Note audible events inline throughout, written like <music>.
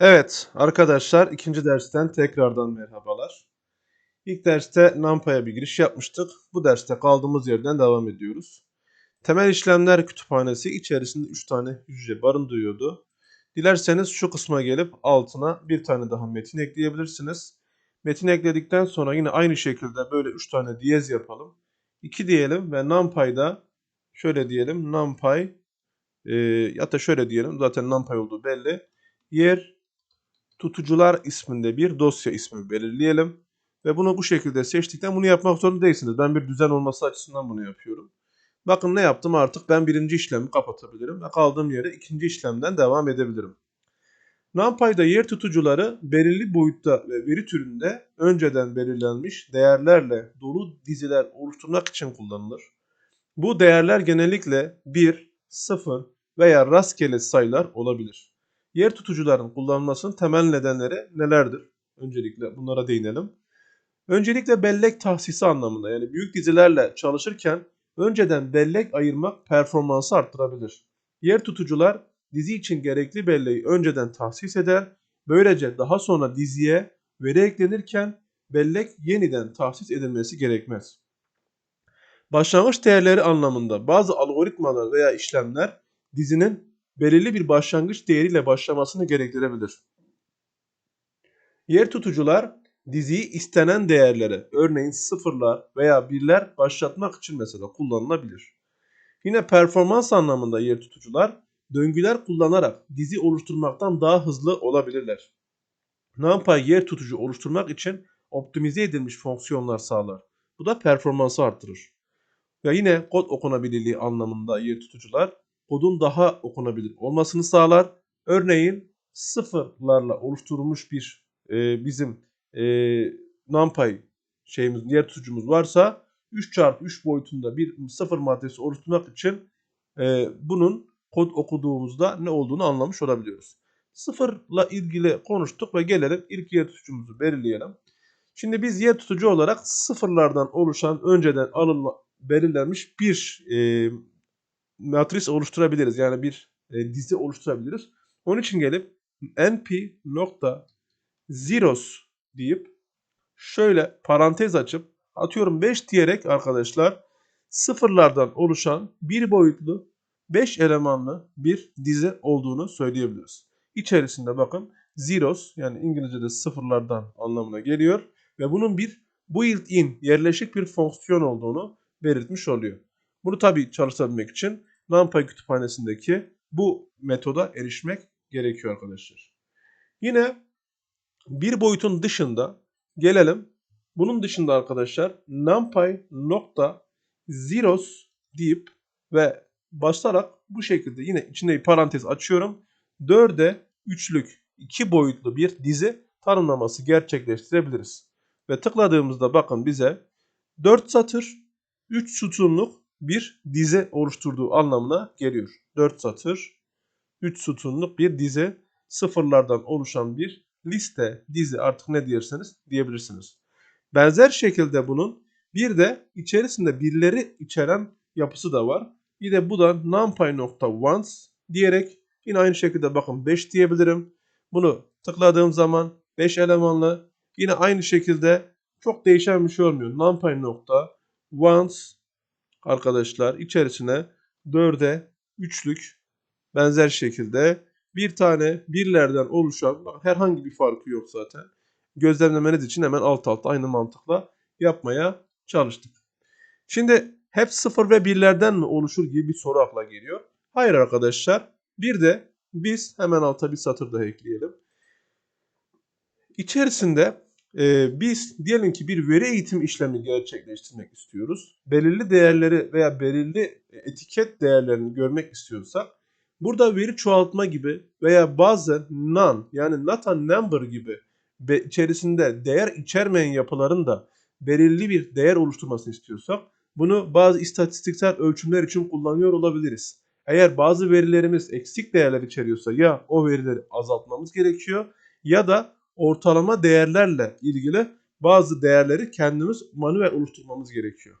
Evet arkadaşlar ikinci dersten tekrardan merhabalar. İlk derste NumPy'a bir giriş yapmıştık. Bu derste kaldığımız yerden devam ediyoruz. Temel işlemler kütüphanesi içerisinde 3 tane hücre barındırıyordu. Dilerseniz şu kısma gelip altına bir tane daha metin ekleyebilirsiniz. Metin ekledikten sonra yine aynı şekilde böyle 3 tane diyez yapalım. 2 diyelim ve NumPy'da şöyle diyelim NumPy e, ya da şöyle diyelim zaten NumPy olduğu belli. Yer tutucular isminde bir dosya ismi belirleyelim. Ve bunu bu şekilde seçtikten bunu yapmak zorunda değilsiniz. Ben bir düzen olması açısından bunu yapıyorum. Bakın ne yaptım artık ben birinci işlemi kapatabilirim ve kaldığım yere ikinci işlemden devam edebilirim. NumPy'da yer tutucuları belirli boyutta ve veri türünde önceden belirlenmiş değerlerle dolu diziler oluşturmak için kullanılır. Bu değerler genellikle 1, 0 veya rastgele sayılar olabilir. Yer tutucuların kullanılmasının temel nedenleri nelerdir? Öncelikle bunlara değinelim. Öncelikle bellek tahsisi anlamında yani büyük dizilerle çalışırken önceden bellek ayırmak performansı arttırabilir. Yer tutucular dizi için gerekli belleği önceden tahsis eder. Böylece daha sonra diziye veri eklenirken bellek yeniden tahsis edilmesi gerekmez. Başlangıç değerleri anlamında bazı algoritmalar veya işlemler dizinin belirli bir başlangıç değeriyle başlamasını gerektirebilir. Yer tutucular diziyi istenen değerlere örneğin sıfırlar veya birler başlatmak için mesela kullanılabilir. Yine performans anlamında yer tutucular döngüler kullanarak dizi oluşturmaktan daha hızlı olabilirler. NumPy yer tutucu oluşturmak için optimize edilmiş fonksiyonlar sağlar. Bu da performansı arttırır. Ve yine kod okunabilirliği anlamında yer tutucular kodun daha okunabilir olmasını sağlar. Örneğin sıfırlarla oluşturulmuş bir e, bizim e, NumPy şeyimiz, yer tutucumuz varsa 3 çarpı 3 boyutunda bir sıfır maddesi oluşturmak için e, bunun kod okuduğumuzda ne olduğunu anlamış olabiliyoruz. Sıfırla ilgili konuştuk ve gelelim ilk yer tutucumuzu belirleyelim. Şimdi biz yer tutucu olarak sıfırlardan oluşan önceden alınma, belirlenmiş bir e, matris oluşturabiliriz. Yani bir e, dizi oluşturabiliriz. Onun için gelip np nokta zeros deyip şöyle parantez açıp atıyorum 5 diyerek arkadaşlar sıfırlardan oluşan bir boyutlu 5 elemanlı bir dizi olduğunu söyleyebiliriz. İçerisinde bakın zeros yani İngilizce'de sıfırlardan anlamına geliyor ve bunun bir built-in yerleşik bir fonksiyon olduğunu belirtmiş oluyor. Bunu tabi çalışabilmek için NumPy kütüphanesindeki bu metoda erişmek gerekiyor arkadaşlar. Yine bir boyutun dışında gelelim. Bunun dışında arkadaşlar numpy nokta zeros deyip ve basarak bu şekilde yine içinde bir parantez açıyorum. 4'e 3'lük 2 boyutlu bir dizi tanımlaması gerçekleştirebiliriz. Ve tıkladığımızda bakın bize 4 satır 3 sütunluk bir dizi oluşturduğu anlamına geliyor. 4 satır 3 sütunluk bir dizi sıfırlardan oluşan bir liste, dizi artık ne diyerseniz diyebilirsiniz. Benzer şekilde bunun bir de içerisinde birleri içeren yapısı da var. Bir de bu da numpy.once diyerek yine aynı şekilde bakın 5 diyebilirim. Bunu tıkladığım zaman 5 elemanlı yine aynı şekilde çok değişen bir şey olmuyor. numpy.once arkadaşlar içerisine 4'e 3'lük benzer şekilde bir tane birlerden oluşan herhangi bir farkı yok zaten. Gözlemlemeniz için hemen alt alta aynı mantıkla yapmaya çalıştık. Şimdi hep sıfır ve birlerden mi oluşur gibi bir soru akla geliyor. Hayır arkadaşlar. Bir de biz hemen alta bir satır daha ekleyelim. İçerisinde e, biz diyelim ki bir veri eğitim işlemi gerçekleştirmek istiyoruz. Belirli değerleri veya belirli etiket değerlerini görmek istiyorsak Burada veri çoğaltma gibi veya bazen none yani not a number gibi içerisinde değer içermeyen yapıların da belirli bir değer oluşturmasını istiyorsak bunu bazı istatistiksel ölçümler için kullanıyor olabiliriz. Eğer bazı verilerimiz eksik değerler içeriyorsa ya o verileri azaltmamız gerekiyor ya da ortalama değerlerle ilgili bazı değerleri kendimiz manuel oluşturmamız gerekiyor.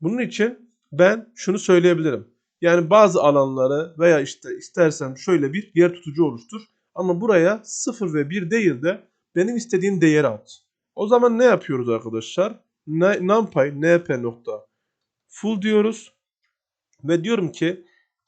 Bunun için ben şunu söyleyebilirim. Yani bazı alanları veya işte istersen şöyle bir yer tutucu oluştur. Ama buraya 0 ve 1 değil de benim istediğim değeri at. O zaman ne yapıyoruz arkadaşlar? Numpy np full diyoruz. Ve diyorum ki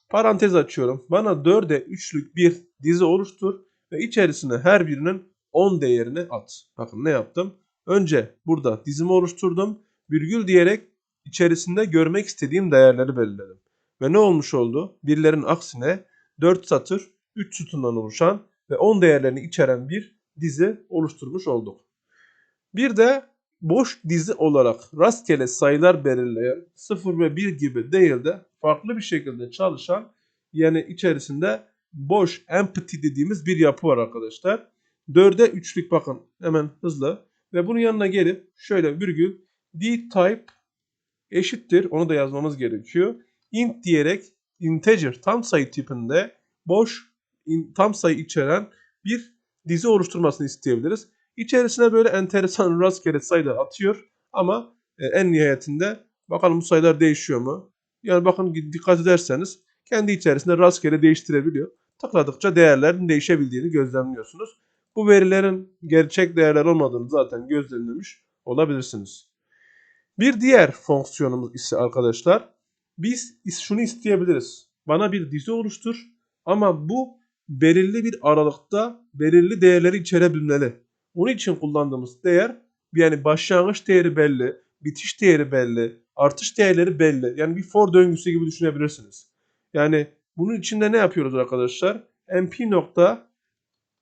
parantez açıyorum. Bana 4'e 3'lük bir dizi oluştur ve içerisine her birinin 10 değerini at. Bakın ne yaptım? Önce burada dizimi oluşturdum. Virgül diyerek içerisinde görmek istediğim değerleri belirledim. Ve ne olmuş oldu? Birlerin aksine 4 satır 3 sütundan oluşan ve 10 değerlerini içeren bir dizi oluşturmuş olduk. Bir de boş dizi olarak rastgele sayılar belirleyen 0 ve 1 gibi değil de farklı bir şekilde çalışan yani içerisinde boş empty dediğimiz bir yapı var arkadaşlar. 4'e 3'lük bakın hemen hızlı ve bunun yanına gelip şöyle virgül d type eşittir onu da yazmamız gerekiyor. int diyerek integer tam sayı tipinde boş tam sayı içeren bir dizi oluşturmasını isteyebiliriz. İçerisine böyle enteresan <laughs> rastgele sayılar atıyor ama e, en nihayetinde bakalım bu sayılar değişiyor mu? Yani bakın dikkat ederseniz kendi içerisinde rastgele değiştirebiliyor. Tıkladıkça değerlerin değişebildiğini gözlemliyorsunuz. Bu verilerin gerçek değerler olmadığını zaten gözlemlemiş olabilirsiniz. Bir diğer fonksiyonumuz ise arkadaşlar biz şunu isteyebiliriz. Bana bir dizi oluştur ama bu belirli bir aralıkta belirli değerleri içerebilmeli. Onun için kullandığımız değer yani başlangıç değeri belli, bitiş değeri belli, artış değerleri belli. Yani bir for döngüsü gibi düşünebilirsiniz. Yani bunun içinde ne yapıyoruz arkadaşlar? mp nokta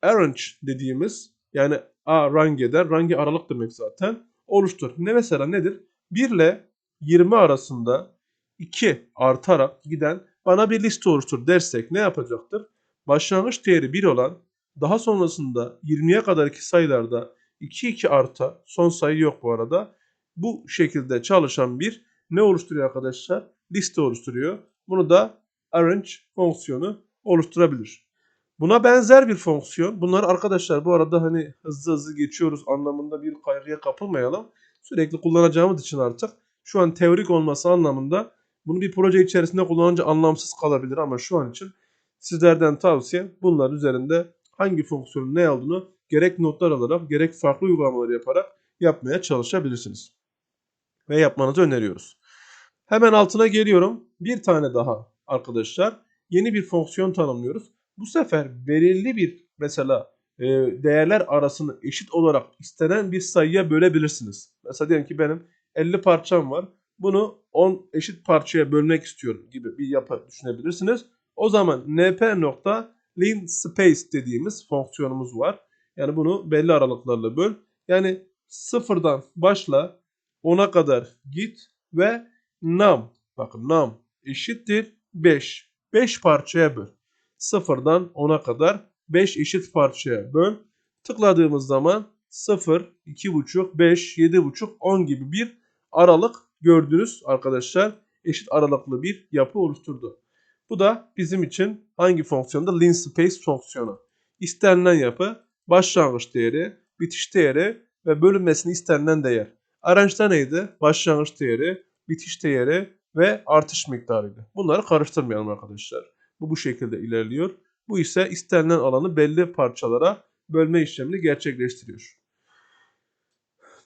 arrange dediğimiz yani a range eder. Range aralık demek zaten. Oluştur. Ne mesela nedir? 1 ile 20 arasında 2 artarak giden bana bir liste oluştur dersek ne yapacaktır? Başlangıç değeri 1 olan daha sonrasında 20'ye kadarki sayılarda 2 2 arta son sayı yok bu arada. Bu şekilde çalışan bir ne oluşturuyor arkadaşlar? Liste oluşturuyor. Bunu da arrange fonksiyonu oluşturabilir. Buna benzer bir fonksiyon. Bunlar arkadaşlar bu arada hani hızlı hızlı geçiyoruz anlamında bir kaygıya kapılmayalım. Sürekli kullanacağımız için artık şu an teorik olması anlamında bunu bir proje içerisinde kullanınca anlamsız kalabilir ama şu an için sizlerden tavsiye bunlar üzerinde hangi fonksiyonun ne olduğunu gerek notlar alarak gerek farklı uygulamalar yaparak yapmaya çalışabilirsiniz. Ve yapmanızı öneriyoruz. Hemen altına geliyorum. Bir tane daha arkadaşlar yeni bir fonksiyon tanımlıyoruz. Bu sefer belirli bir mesela e, değerler arasını eşit olarak istenen bir sayıya bölebilirsiniz. Mesela diyelim ki benim 50 parçam var. Bunu 10 eşit parçaya bölmek istiyorum gibi bir yapı düşünebilirsiniz. O zaman np nokta lin space dediğimiz fonksiyonumuz var. Yani bunu belli aralıklarla böl. Yani sıfırdan başla 10'a kadar git ve num bakın num eşittir 5. 5 parçaya böl. Sıfırdan 10'a kadar 5 eşit parçaya böl. Tıkladığımız zaman 0, 2,5, 5, 7,5, 10 gibi bir aralık gördünüz arkadaşlar. Eşit aralıklı bir yapı oluşturdu. Bu da bizim için hangi fonksiyonda? Lin space fonksiyonu. İstenilen yapı başlangıç değeri, bitiş değeri ve bölünmesini istenilen değer. Arrange'da neydi? Başlangıç değeri, bitiş değeri ve artış miktarıydı. Bunları karıştırmayalım arkadaşlar. Bu bu şekilde ilerliyor. Bu ise istenilen alanı belli parçalara bölme işlemini gerçekleştiriyor.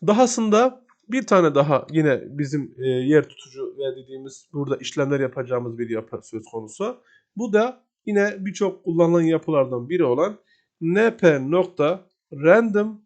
Dahasında bir tane daha yine bizim e, yer tutucu ve dediğimiz burada işlemler yapacağımız bir yapı söz konusu. Bu da yine birçok kullanılan yapılardan biri olan np nokta random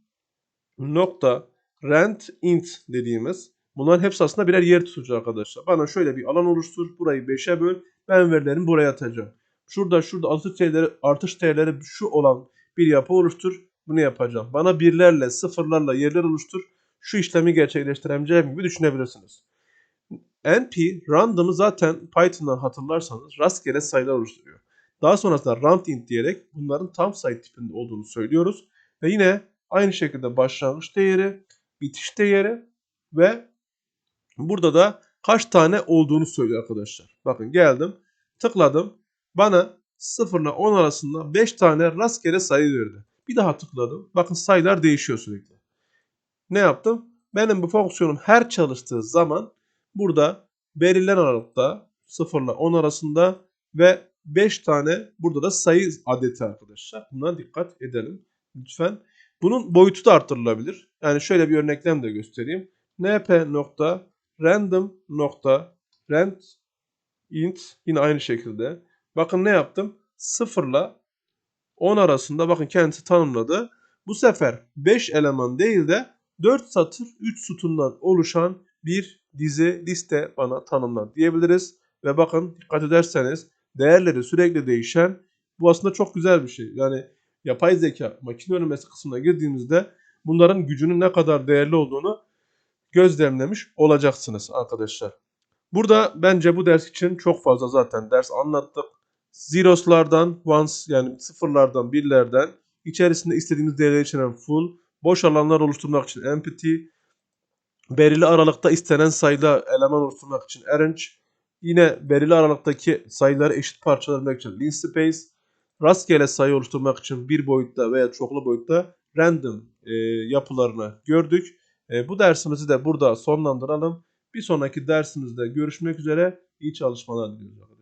nokta rand int dediğimiz bunların hepsi aslında birer yer tutucu arkadaşlar. Bana şöyle bir alan oluştur. Burayı 5'e böl. Ben verilerimi buraya atacağım. Şurada şurada artış değerleri, artış değerleri şu olan bir yapı oluştur. Bunu yapacağım. Bana birlerle sıfırlarla yerler oluştur. Şu işlemi gerçekleştireceğim gibi düşünebilirsiniz. NP random'ı zaten Python'dan hatırlarsanız rastgele sayılar oluşturuyor. Daha sonrasında round int diyerek bunların tam sayı tipinde olduğunu söylüyoruz. Ve yine aynı şekilde başlangıç değeri, bitiş değeri ve burada da kaç tane olduğunu söylüyor arkadaşlar. Bakın geldim, tıkladım. Bana 0 ile 10 arasında 5 tane rastgele sayı verdi. Bir daha tıkladım. Bakın sayılar değişiyor sürekli. Ne yaptım? Benim bu fonksiyonum her çalıştığı zaman burada belirlenen aralıkta 0 ile 10 arasında ve 5 tane burada da sayı adeti arkadaşlar. Buna dikkat edelim lütfen. Bunun boyutu da artırılabilir. Yani şöyle bir örneklem de göstereyim. np nokta random nokta rand int yine aynı şekilde. Bakın ne yaptım? 0 ile 10 arasında bakın kendisi tanımladı. Bu sefer 5 eleman değil de 4 satır 3 sütundan oluşan bir dizi liste bana tanımla diyebiliriz. Ve bakın dikkat ederseniz değerleri sürekli değişen bu aslında çok güzel bir şey. Yani yapay zeka makine öğrenmesi kısmına girdiğimizde bunların gücünün ne kadar değerli olduğunu gözlemlemiş olacaksınız arkadaşlar. Burada bence bu ders için çok fazla zaten ders anlattık. Zeros'lardan, ones yani sıfırlardan, birlerden, içerisinde istediğimiz değerleri içeren full, boş alanlar oluşturmak için empty, belirli aralıkta istenen sayıda eleman oluşturmak için arrange, yine belirli aralıktaki sayıları eşit parçalamak için linspace, rastgele sayı oluşturmak için bir boyutta veya çoklu boyutta random e, yapılarını gördük. E, bu dersimizi de burada sonlandıralım. Bir sonraki dersimizde görüşmek üzere. İyi çalışmalar diliyoruz.